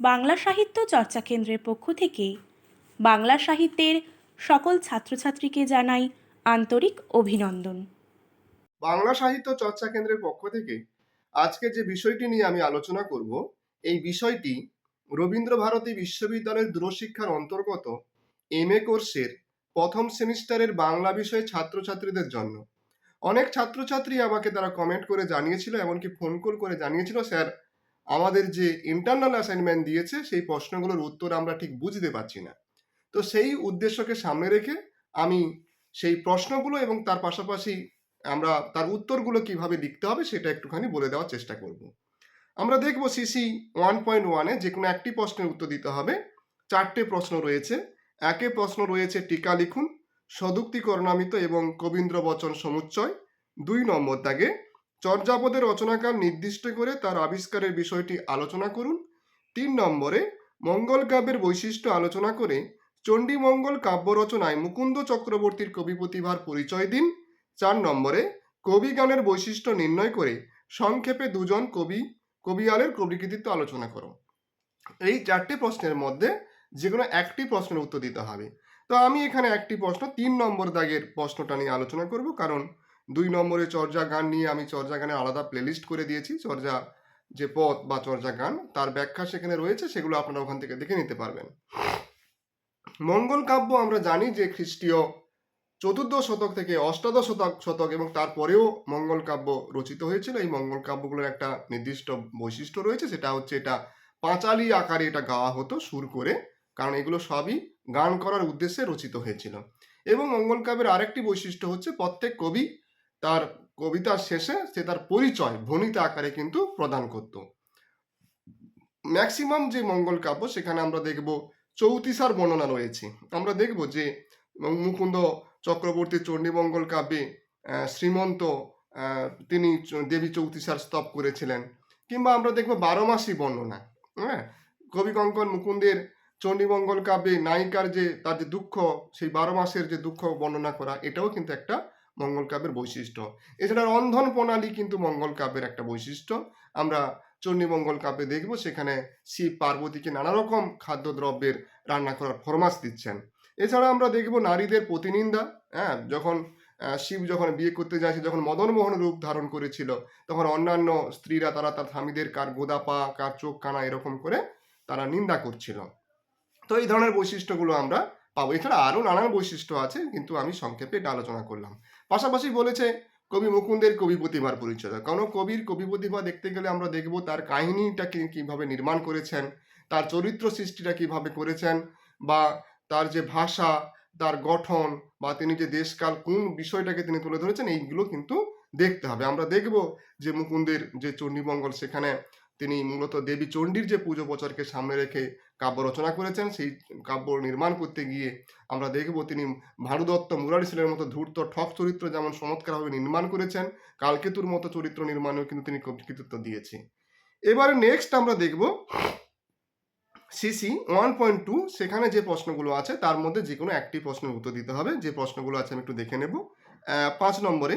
বাংলা সাহিত্য চর্চা কেন্দ্রের পক্ষ থেকে বাংলা সাহিত্যের সকল ছাত্রছাত্রীকে জানাই আন্তরিক অভিনন্দন। বাংলা সাহিত্য চর্চা কেন্দ্রের পক্ষ থেকে আজকে যে বিষয়টি নিয়ে আমি আলোচনা করব, এই বিষয়টি রবীন্দ্র ভারতী বিশ্ববিদ্যালয়ের দূরশিক্ষার অন্তর্গত এম এ কোর্সের প্রথম সেমিস্টারের বাংলা বিষয়ে ছাত্রছাত্রীদের জন্য। অনেক ছাত্রছাত্রী আমাকে তারা কমেন্ট করে জানিয়েছিল, এমনকি ফোন কল করে জানিয়েছিল, স্যার আমাদের যে ইন্টারনাল অ্যাসাইনমেন্ট দিয়েছে, সেই প্রশ্নগুলোর উত্তর আমরা ঠিক বুঝতে পারছি না। তো সেই উদ্দেশ্যকে সামনে রেখে আমি সেই প্রশ্নগুলো এবং তার পাশাপাশি আমরা তার উত্তরগুলো কীভাবে লিখতে হবে, সেটা একটুখানি বলে দেওয়ার চেষ্টা করব। আমরা দেখব সিসি ওয়ান পয়েন্ট ওয়ানে যে কোনো একটি প্রশ্নের উত্তর দিতে হবে। চারটে প্রশ্ন রয়েছে। একে প্রশ্ন রয়েছে টিকা লিখুন, সদুক্তি করণামিত এবং কবীন্দ্র বচন সমুচ্চয়। দুই নম্বর দাগে চর্যাপদের রচনাকাল নির্দিষ্ট করে তার আবিষ্কারের বিষয়টি আলোচনা করুন। তিন নম্বরে, মঙ্গল কাব্যের বৈশিষ্ট্য আলোচনা করে চণ্ডীমঙ্গল কাব্য রচনায় মুকুন্দ চক্রবর্তীর কবি প্রতিভার পরিচয় দিন। চার নম্বরে, কবি গানের বৈশিষ্ট্য নির্ণয় করে সংক্ষেপে দুজন কবি কবিয়ালের কবিকৃতিত্ব আলোচনা করো এই চারটি প্রশ্নের মধ্যে যে কোনো একটি প্রশ্নের উত্তর দিতে হবে। তো আমি এখানে একটি প্রশ্ন, তিন নম্বর দাগের প্রশ্নটা নিয়ে আলোচনা করব, কারণ দুই নম্বরে চর্যা গান নিয়ে আমি চর্যা গানের আলাদা প্লেলিস্ট করে দিয়েছি। চর্যা যে পথ বা চর্যা গান, তার ব্যাখ্যা সেখানে রয়েছে, সেগুলো আপনারা ওখান থেকে দেখে নিতে পারবেন। মঙ্গল কাব্য আমরা জানি যে খ্রিস্টীয় চতুর্দশ শতক থেকে অষ্টাদশ শতক শতক এবং তারপরেও মঙ্গল কাব্য রচিত হয়েছিল। এই মঙ্গল কাব্যগুলোর একটা নির্দিষ্ট বৈশিষ্ট্য রয়েছে, সেটা হচ্ছে এটা পাঁচালি আকারে এটা গাওয়া হতো সুর করে, কারণ এগুলো সবই গান করার উদ্দেশ্যে রচিত হয়েছিল। এবং মঙ্গল কাব্যের আরেকটি বৈশিষ্ট্য হচ্ছে প্রত্যেক কবি তার কবিতার শেষে সে তার পরিচয় ভণিত আকারে কিন্তু প্রদান করত। ম্যাক্সিমাম যে মঙ্গল কাব্য, সেখানে আমরা দেখব চৌতিসার বর্ণনা রয়েছে। আমরা দেখব যে মুকুন্দ চক্রবর্তী চণ্ডীমঙ্গল কাব্যে শ্রীমন্ত তিনি দেবী চৌতিসার স্তব করেছিলেন। কিংবা আমরা দেখব বারো মাসি বর্ণনা হ্যাঁ? কবি কঙ্কন মুকুন্দের চণ্ডীমঙ্গল কাব্যে নায়িকার যে তার যে দুঃখ, সেই বারো মাসের যে দুঃখ বর্ণনা করা, এটাও কিন্তু একটা মঙ্গল কাব্যের বৈশিষ্ট্য। এছাড়া রন্ধন প্রণালী কিন্তু মঙ্গল কাব্যের একটা বৈশিষ্ট্য। আমরা চণ্ডীমঙ্গল কাব্যে দেখব সেখানে শিব পার্বতীকে নানা রকম খাদ্যদ্রব্যের রান্না করার ফরমাস দিচ্ছেন। এছাড়া আমরা দেখব নারীদের প্রতিনিন্দা হ্যাঁ যখন শিব যখন বিয়ে করতে যায়, সে যখন মদনমোহন রূপ ধারণ করেছিল, তখন অন্যান্য স্ত্রীরা তারা তার স্বামীদের কার গোদা পা, কার চোখ কানা এরকম করে তারা নিন্দা করছিল। তো এই ধরনের বৈশিষ্ট্যগুলো আমরা পাবো। এছাড়া আরও নানান বৈশিষ্ট্য আছে, কিন্তু আমি সংক্ষেপে এটা আলোচনা করলাম। পাশাপাশি বলেছে কবি মুকুন্দের কবি প্রতিভার পরিচয়। কোনো কবির কবি প্রতিভা দেখতে গেলে আমরা দেখব তার কাহিনীটাকে কীভাবে নির্মাণ করেছেন, তার চরিত্র সৃষ্টিটা কীভাবে করেছেন, বা তার যে ভাষা, তার গঠন, বা তিনি যে দেশকাল কোন বিষয়টাকে তিনি তুলে ধরেছেন, এইগুলো কিন্তু দেখতে হবে। আমরা দেখব যে মুকুন্দের যে চণ্ডীমঙ্গল সেখানে তিনি মূলত দেবী চণ্ডীর যে পুজো প্রচারকে সামনে রেখে কাব্য রচনা করেছেন, সেই কাব্য নির্মাণ করতে গিয়ে আমরা দেখব তিনি ভানুদত্ত মুরারি সেনের মতো ধূর্ত ঠক চরিত্র যেমন চমৎকারভাবে নির্মাণ করেছেন, কালকেতুর মতো চরিত্র নির্মাণেও কিন্তু তিনি কৃতিত্ব দিয়েছে। এবারে নেক্সট আমরা দেখব সিসি ওয়ান পয়েন্ট টু সেখানে যে প্রশ্নগুলো আছে তার মধ্যে যে কোনো একটি প্রশ্নের উত্তর দিতে হবে। যে প্রশ্নগুলো আছে আমি একটু দেখে নেব। পাঁচ নম্বরে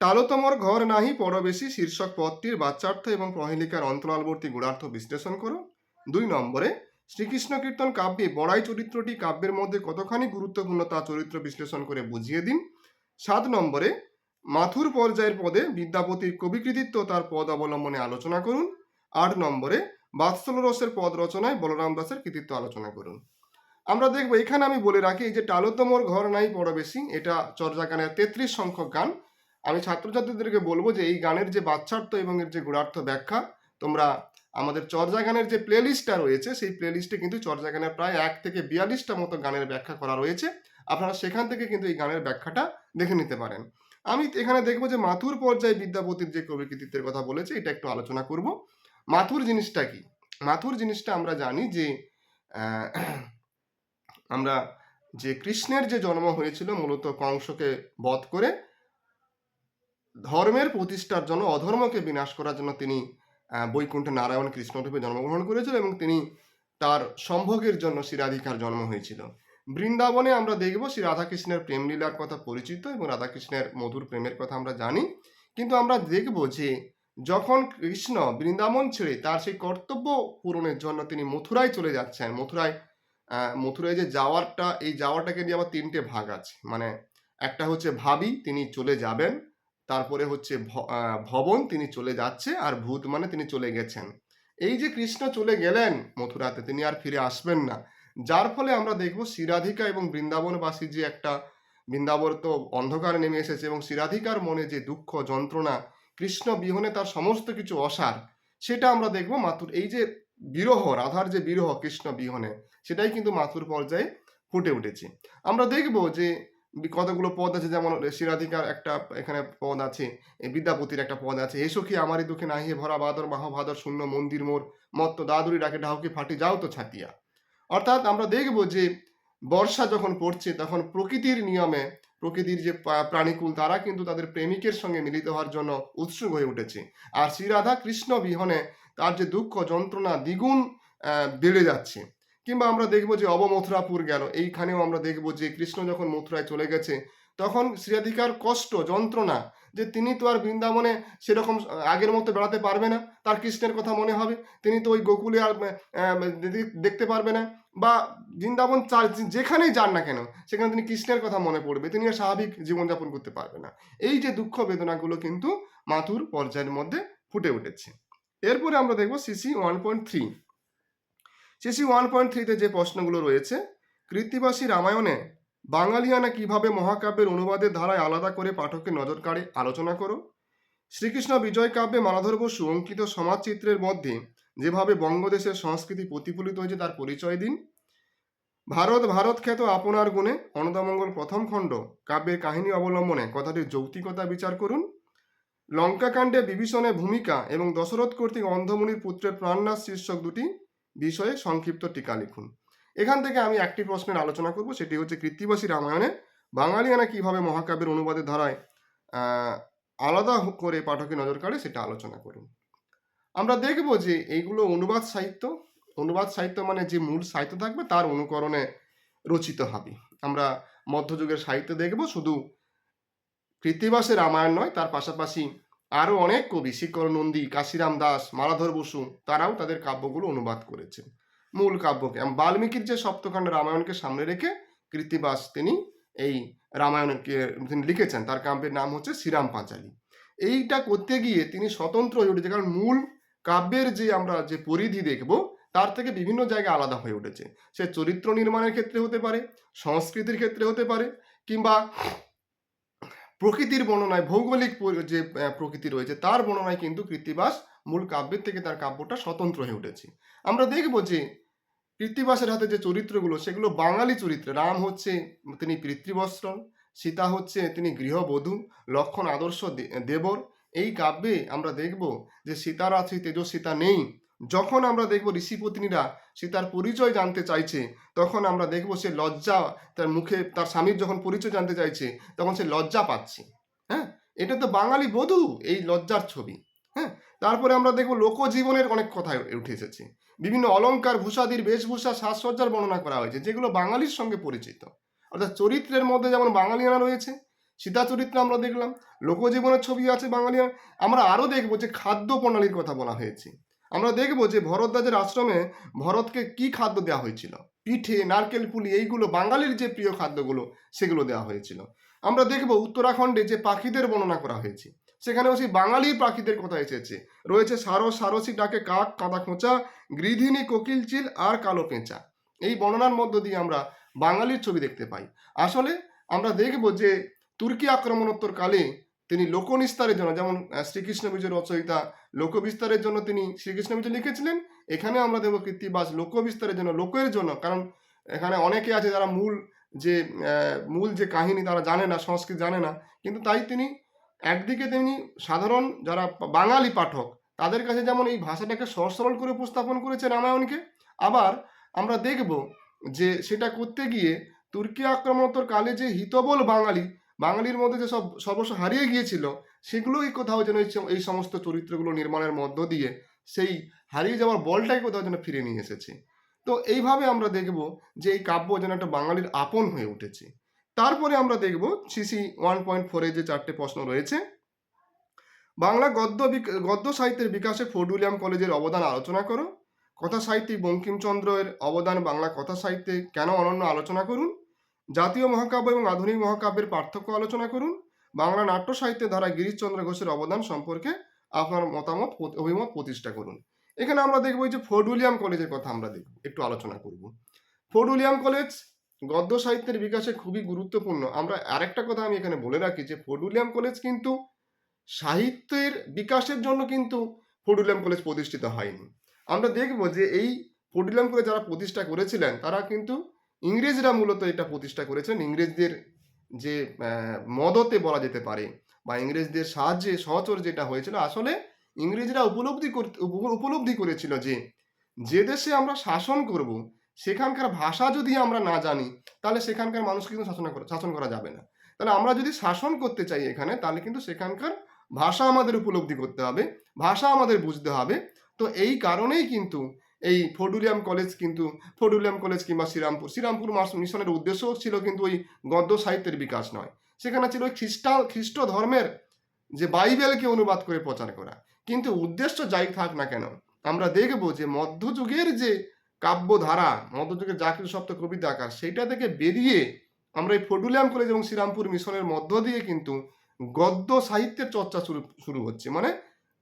তালতমর ঘর নাহি পরবেশী শীর্ষক পদটির বাচ্চার্থ এবং প্রহেলিকার অন্তরালবর্তী গুণার্থ বিশ্লেষণ করো দুই নম্বরে, শ্রীকৃষ্ণ কীর্তন কাব্যে বড়াই চরিত্রটি কাব্যের মধ্যে কতখানি গুরুত্বপূর্ণ তা চরিত্র বিশ্লেষণ করে বুঝিয়ে দিন। সাত নম্বরে, মাথুর পর্যায়ের পদে বিদ্যাপতির কবিকৃতিত্ব তার পদ অবলম্বনে আলোচনা করুন। আট নম্বরে বাৎসল রসের পদ রচনায় বলরাম দাসের কৃতিত্ব আলোচনা করুন। আমরা দেখব, এখানে আমি বলে রাখি, এই যে টালোতমর ঘর নাই পরবেশী এটা চর্যা গানের তেত্রিশ সংখ্যক গান। আমি ছাত্রছাত্রীদেরকে বলব যে এই গানের যে বাচ্চার্থ এবং এর যে গুণার্থ ব্যাখ্যা, তোমরা আমাদের চর্যা গানের যে প্লেলিস্টটা রয়েছে, সেই প্লেলিস্টে কিন্তু চর্যা গানের প্রায় এক থেকে বিয়াল্লিশটা মতো গানের ব্যাখ্যা করা রয়েছে। আপনারা সেখান থেকে কিন্তু এই গানের ব্যাখ্যাটা দেখে নিতে পারেন। আমি এখানে দেখব যে মাথুর পর্যায়ে বিদ্যাপতির যে কবি কৃতিত্বের কথা বলেছে, এটা একটু আলোচনা করব। মাথুর জিনিসটা কি? মাথুর জিনিসটা আমরা জানি যে আমরা যে কৃষ্ণের যে জন্ম হয়েছিল, মূলত কংসকে বধ করে ধর্মের প্রতিষ্ঠার জন্য, অধর্মকে বিনাশ করার জন্য তিনি বৈকুণ্ঠ নারায়ণ কৃষ্ণরূপে জন্মগ্রহণ করেছিল এবং তিনি তার সম্ভোগের জন্য শ্রী রাধিকার জন্ম হয়েছিল। বৃন্দাবনে আমরা দেখব শ্রী রাধাকৃষ্ণের প্রেমলীলার কথা পরিচিত এবং রাধাকৃষ্ণের মধুর প্রেমের কথা আমরা জানি। কিন্তু আমরা দেখব যে, যখন কৃষ্ণ বৃন্দাবন ছেড়ে তার সেই কর্তব্য পূরণের জন্য তিনি মথুরায় চলে যাচ্ছেন, মথুরায় মথুরায় যে যাওয়ারটা, এই যাওয়াটাকে নিয়ে আবার তিনটে ভাগ আছে। মানে একটা হচ্ছে ভাবি, তিনি চলে যাবেন। তারপরে হচ্ছে ভবন তিনি চলে যাচ্ছে আর ভূত মানে তিনি চলে গেছেন। এই যে কৃষ্ণ চলে গেলেন মথুরাতে, তিনি আর ফিরে আসবেন না। যার ফলে আমরা দেখব শিরাধিকা এবং বৃন্দাবনবাসী যে একটা, বৃন্দাবন তো অন্ধকার নেমে এসেছে এবং শিরাধিকার মনে যে দুঃখ, যন্ত্রণা, কৃষ্ণ বিহনে তার সমস্ত কিছু অসার, সেটা আমরা দেখব মাতুর এই যে বিরহ, রাধার যে বিরহ কৃষ্ণ বিহনে, সেটাই কিন্তু মাথুর পর্যায়ে ফুটে উঠেছে। আমরা দেখব যে কতগুলো পদ আছে? যেমন শিরাধিকার একটা এখানে পদ আছে বিদ্যাপতির একটা পদ আছে এসো কি আমারই দুঃখে নাহিয়ে ভরা বাদর মহাভাদর শূন্য মন্দির মোর, মত্ত দাদুরি ডাকে ঢাউকি ফাটি, যাও তো ছাতিয়া। অর্থাৎ আমরা দেখব যে, বর্ষা যখন পড়ছে, তখন প্রকৃতির নিয়মে, প্রকৃতির যে প্রাণীকুল, তারা কিন্তু তাদের প্রেমিকের সঙ্গে মিলিত হওয়ার জন্য উৎসুক হয়ে উঠেছে। আর শ্রীরাধা কৃষ্ণ বিহনে তার যে দুঃখ যন্ত্রণা দ্বিগুণ বেড়ে যাচ্ছে। কিংবা আমরা দেখব যে অবমথুরাপুর গেল। এইখানেও আমরা দেখব যে কৃষ্ণ যখন মথুরায় চলে গেছে, তখন শ্রীরাধিকার কষ্ট, যন্ত্রণা যে তিনি তো আর বৃন্দাবনে সেরকম আগের মতো বেড়াতে পারবে না, তার কৃষ্ণের কথা মনে হবে। তিনি তো ওই গোকুলে আর দেখতে পারবে না। বা বৃন্দাবন চার যেখানেই যান না কেন, সেখানে তিনি কৃষ্ণের কথা মনে পড়বে। তিনি আর স্বাভাবিক জীবনযাপন করতে পারবে না। এই যে দুঃখ বেদনাগুলো কিন্তু মাথুর পর্যায়ের মধ্যে ফুটে উঠেছে। এরপরে আমরা দেখব CC one point three. CC one point থ্রিতে যে প্রশ্নগুলো রয়েছে, কৃত্তিবাসী রামায়ণে বাঙালিয়ানা কীভাবে মহাকাব্যের অনুবাদের ধারায় আলাদা করে পাঠকের নজর কাড়ে আলোচনা করো? শ্রীকৃষ্ণ বিজয় কাব্যে মালাধর বসু অঙ্কিত সমাজচিত্রের মধ্যে যেভাবে বঙ্গদেশের সংস্কৃতি প্রতিফলিত হয়েছে তার পরিচয় দিন। ভারত ভারত খ্যাত আপনার গুণে অনদামঙ্গল প্রথম খণ্ড কাব্যের কাহিনী অবলম্বনে কথাটির যৌক্তিকতা বিচার করুন। লঙ্কাকাণ্ডে বিভীষণের ভূমিকা এবং দশরথ কর্তৃক অন্ধমুনির পুত্রের প্রাণনাশ শীর্ষক দুটি বিষয়ে সংক্ষিপ্ত টিকা লিখুন। এখান থেকে আমি একটি প্রশ্নের আলোচনা করব, সেটি হচ্ছে কৃত্তিবাসী রামায়ণে বাঙালিয়ানা কীভাবে মহাকাব্যের অনুবাদের ধারায় আলাদা করে পাঠকের নজর কাড়ে সেটা আলোচনা করুন। আমরা দেখব যে এইগুলো অনুবাদ সাহিত্য অনুবাদ সাহিত্য মানে যে মূল সাহিত্য থাকবে তার অনুকরণে রচিত হবে। আমরা মধ্যযুগের সাহিত্য দেখব, শুধু কৃত্তিবাসের রামায়ণ নয়, তার পাশাপাশি আরও অনেক কবি শিকর নন্দী, কাশিরাম দাস, মালাধর বসু, তারাও তাদের কাব্যগুলো অনুবাদ করেছেন। মূল কাব্যকে বাল্মীকির যে সপ্তকাণ্ড রামায়ণকে সামনে রেখে কৃত্তিবাস তিনি এই রামায়ণকে তিনি লিখেছেন। তার কাব্যের নাম হচ্ছে শ্রীরাম পাঁচালী। এইটা করতে গিয়ে তিনি স্বতন্ত্র হয়ে উঠেছে কারণ মূল কাব্যের যে আমরা যে পরিধি দেখব, তার থেকে বিভিন্ন জায়গায় আলাদা হয়ে উঠেছে। সে চরিত্র নির্মাণের ক্ষেত্রে হতে পারে, সংস্কৃতির ক্ষেত্রে হতে পারে, কিংবা প্রকৃতির বর্ণনায় ভৌগোলিক যে প্রকৃতি রয়েছে, তার বর্ণনায় কিন্তু কৃত্তিবাস মূল কাব্যের থেকে তার কাব্যটা স্বতন্ত্র হয়ে উঠেছে। আমরা দেখব যে, কৃত্তিবাসের হাতে যে চরিত্রগুলো, সেগুলো বাঙালি চরিত্র। রাম হচ্ছে তিনি পিতৃবস্ত্র সীতা হচ্ছে তিনি গৃহবধূ, লক্ষণ আদর্শ দেবর। এই কাব্যে আমরা দেখব যে সীতার আছে তেজস্বিতা নেই যখন আমরা দেখব ঋষিপত্নীরা সীতার পরিচয় জানতে চাইছে, তখন আমরা দেখব সে লজ্জা তার মুখে, তার স্বামীর যখন পরিচয় জানতে চাইছে, তখন সে লজ্জা পাচ্ছে। হ্যাঁ? এটা তো বাঙালি বধূ, এই লজ্জার ছবি। হ্যাঁ? তারপরে আমরা দেখব লোকজীবনের অনেক কথা উঠে এসেছে। বিভিন্ন অলঙ্কার ভূষাদির বেশভূষা সাজসজ্জার বর্ণনা করা হয়েছে, যেগুলো বাঙালির সঙ্গে পরিচিত। অর্থাৎ চরিত্রের মধ্যে যেমন বাঙালিয়ানা রয়েছে, সীতা চরিত্র আমরা দেখলাম, লোকজীবনের ছবি আছে বাঙালিয়ানা। আমরা আরও দেখব যে খাদ্য প্রণালীর কথা বলা হয়েছে। আমরা দেখব যে ভরদ্বাজের আশ্রমে ভরতকে কি খাদ্য দেওয়া হয়েছিল? পিঠে, নারকেল, পুলি, এইগুলো বাঙালির যে প্রিয় খাদ্যগুলো, সেগুলো দেওয়া হয়েছিল। আমরা দেখব উত্তরাখণ্ডে যে পাখিদের বর্ণনা করা হয়েছে, সেখানেও সেই বাঙালি পাখিদের কথা এসেছে। রয়েছে সারস, সারসি, ডাকে কাক, কাদা খোঁচা গৃধিনী কোকিল চিল আর কালো পেঁচা। এই বর্ণনার মধ্য দিয়ে আমরা বাঙালির ছবি দেখতে পাই। আসলে আমরা দেখব যে তুর্কি আক্রমণোত্তর কালে তিনি লোকনিস্তারের জন্য, যেমন শ্রীকৃষ্ণ বিজয় রচয়িতা লোকবিস্তারের জন্য তিনি শ্রীকৃষ্ণ বিজয় লিখেছিলেন, এখানে আমরা দেখব কীর্তিবাস লোকবিস্তারের জন্য, লোকের জন্য, কারণ এখানে অনেকে আছে যারা মূল যে মূল যে কাহিনী তারা জানে না, সংস্কৃত জানে না, কিন্তু তাই তিনি একদিকে তিনি সাধারণ যারা বাঙালি পাঠক, তাদের কাছে যেমন এই ভাষাটাকে সহজ সরল করে উপস্থাপন করেছে রামায়ণকে, আবার আমরা দেখব যে সেটা করতে গিয়ে তুর্কি আক্রমণোত্তর কালে যে হিতবল বাঙালি বাঙালির মধ্যে যে সব সর্বস্ব হারিয়ে গিয়েছিল, সেগুলোই কোথাও যেন এই সমস্ত চরিত্রগুলো নির্মাণের মধ্য দিয়ে সেই হারিয়ে যাওয়ার বলটাই কোথাও যেন ফিরে নিয়ে এসেছে। তো এইভাবে আমরা দেখব যে এই কাব্য যেন একটা বাঙালির আপন হয়ে উঠেছে। তারপরে আমরা দেখব সিসি ওয়ান পয়েন্ট ফোরে যে চারটে প্রশ্ন রয়েছে। বাংলা গদ্য গদ্য সাহিত্যের বিকাশে ফোর্ড উইলিয়াম কলেজের অবদান আলোচনা করো। কথা সাহিত্যিক বঙ্কিমচন্দ্রের অবদান বাংলা কথা সাহিত্যে কেন অনন্য আলোচনা করুন? জাতীয় মহাকাব্য এবং আধুনিক মহাকাব্যের পার্থক্য আলোচনা করুন। বাংলা নাট্য সাহিত্যের ধারা গিরিশচন্দ্র ঘোষের অবদান সম্পর্কে আপনার মতামত অভিমত প্রতিষ্ঠা করুন। এখানে আমরা দেখব যে ফোর্ড উইলিয়াম কলেজের কথা আমরা দেখব, একটু আলোচনা করব। ফোর্ড উইলিয়াম কলেজ গদ্য সাহিত্যের বিকাশে খুবই গুরুত্বপূর্ণ। আমরা আরেকটা কথা আমি এখানে বলে রাখি যে ফোর্ড উইলিয়াম কলেজ কিন্তু সাহিত্যের বিকাশের জন্য কিন্তু ফোর্ড উইলিয়াম কলেজ প্রতিষ্ঠিত হয়নি। আমরা দেখব যে এই ফোর্ড উইলিয়াম কলেজ যারা প্রতিষ্ঠা করেছিলেন, তারা কিন্তু ইংরেজরা মূলত এটা প্রতিষ্ঠা করেছেন। ইংরেজদের যে মদতে বলা যেতে পারে বা ইংরেজদের সাহায্যে সহচর যেটা হয়েছিল, আসলে ইংরেজরা উপলব্ধি উপলব্ধি করেছিল যে যে দেশে আমরা শাসন করব, সেখানকার ভাষা যদি আমরা না জানি, তাহলে সেখানকার মানুষকে কিন্তু শাসন শাসন করা যাবে না। তাহলে আমরা যদি শাসন করতে চাই এখানে, তাহলে কিন্তু সেখানকার ভাষা আমাদের উপলব্ধি করতে হবে, ভাষা আমাদের বুঝতে হবে। তো এই কারণেই কিন্তু এই ফোর্ডুলিয়াম কলেজ কিন্তু ফোর্ডুলিয়াম কলেজ কিংবা শ্রীরামপুর শ্রীরামপুর মিশনের উদ্দেশ্য ছিল কিন্তু ওই গদ্য সাহিত্যের বিকাশ নয়। সেখানে ছিল ওই খ্রিস্টান খ্রিস্ট ধর্মের যে বাইবেলকে অনুবাদ করে প্রচার করা। কিন্তু উদ্দেশ্য যাই থাক না কেন, আমরা দেখব যে মধ্যযুগের যে কাব্যধারা, মধ্যযুগের জাকির সপ্ত কবিতা আকার, সেইটা থেকে বেরিয়ে আমরা এই ফোর্ডুলিয়াম কলেজ এবং শ্রীরামপুর মিশনের মধ্য দিয়ে কিন্তু গদ্য সাহিত্যের চর্চা শুরু শুরু হচ্ছে। মানে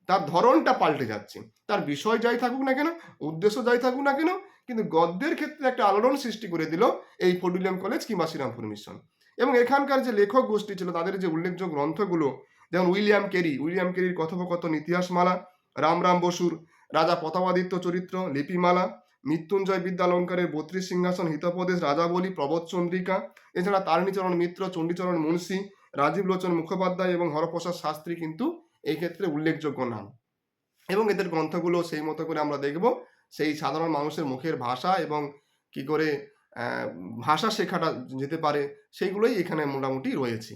তার ধরনটা পাল্টে যাচ্ছে। তার বিষয় যাই থাকুক না কেন, উদ্দেশ্য যাই থাকুক না কেন, কিন্তু গদ্যের ক্ষেত্রে একটা আলোড়ন সৃষ্টি করে দিল এই ফোর্ডুলিয়াম কলেজ কিংবা শ্রীরামপুর মিশন। এবং এখানকার যে লেখক গোষ্ঠী ছিল, তাদের যে উল্লেখযোগ্য গ্রন্থগুলো, যেমন উইলিয়াম কেরি, উইলিয়াম কেরির কথোপকথন ইতিহাসমালা, রামরাম বসুর, রাজা প্রতাপাদিত্য চরিত্র, লিপিমালা, মৃত্যুঞ্জয় বিদ্যালঙ্কারের বত্রিশ সিংহাসন হিতপ্রদেশ রাজাবলী প্রবোধ চন্দ্রিকা, এছাড়া তারিণীচরণ মিত্র, চণ্ডীচরণ মুন্সী, রাজীব লোচন মুখোপাধ্যায় এবং হরপ্রসাদ শাস্ত্রী কিন্তু এই ক্ষেত্রে উল্লেখযোগ্য নাম। এবং এদের গ্রন্থগুলো সেই মতো করে আমরা দেখব, সেই সাধারণ মানুষের মুখের ভাষা এবং কি করে ভাষা শেখাটা যেতে পারে, সেইগুলোই এখানে মোটামুটি রয়েছে।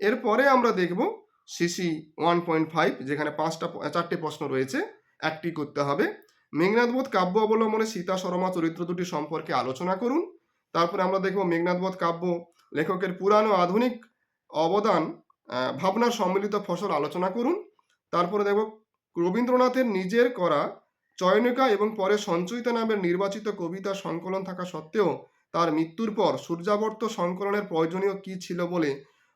এরপরে আমরা দেখব সিসি ওয়ান পয়েন্ট ফাইভ যেখানে পাঁচটা, চারটে প্রশ্ন রয়েছে, একটি করতে হবে। মেঘনাথবোধ কাব্য অবলম্বনে সীতা শর্মা চরিত্র দুটি সম্পর্কে আলোচনা করুন। তারপরে আমরা দেখব মেঘনাথবোধ কাব্য লেখকের পুরানো আধুনিক অবদান ভাবনার সম্মিলিত ফসল আলোচনা করুন। তারপরে দেখব রবীন্দ্রনাথের নিজের করা চয়নিকা এবং পরে সঞ্চয়িতা নামের নির্বাচিত কবিতা সংকলন থাকা সত্ত্বেও তার মৃত্যুর পর সূর্যাবর্ত সংকলনের প্রয়োজনীয় কী ছিল বলে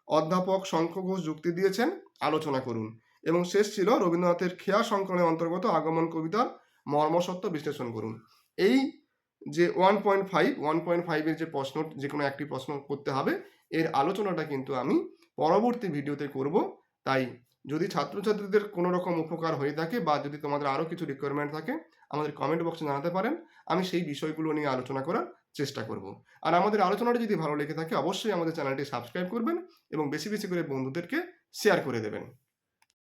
অধ্যাপক শঙ্খ ঘোষ যুক্তি দিয়েছেন? আলোচনা করুন। এবং শেষ ছিল রবীন্দ্রনাথের খেয়া সংকলনের অন্তর্গত আগমন কবিতার মর্মসত্ত্ব বিশ্লেষণ করুন। এই যে one point five one point ফাইভের যে প্রশ্ন, যে কোনো একটি প্রশ্ন করতে হবে, এর আলোচনাটা কিন্তু আমি পরবর্তী ভিডিওতে করব। তাই যদি ছাত্রছাত্রীদের কোনো রকম উপকার হয়ে থাকে বা যদি তোমাদের আরও কিছু রিকোয়ারমেন্ট থাকে, আমাদের কমেন্ট বক্সে জানাতে পারেন। আমি সেই বিষয়গুলো নিয়ে আলোচনা করার চেষ্টা করব। আর আমাদের আলোচনাটি যদি ভালো লেগে থাকে, অবশ্যই আমাদের চ্যানেলটি সাবস্ক্রাইব করবেন এবং বেশি বেশি করে বন্ধুদেরকে শেয়ার করে দেবেন।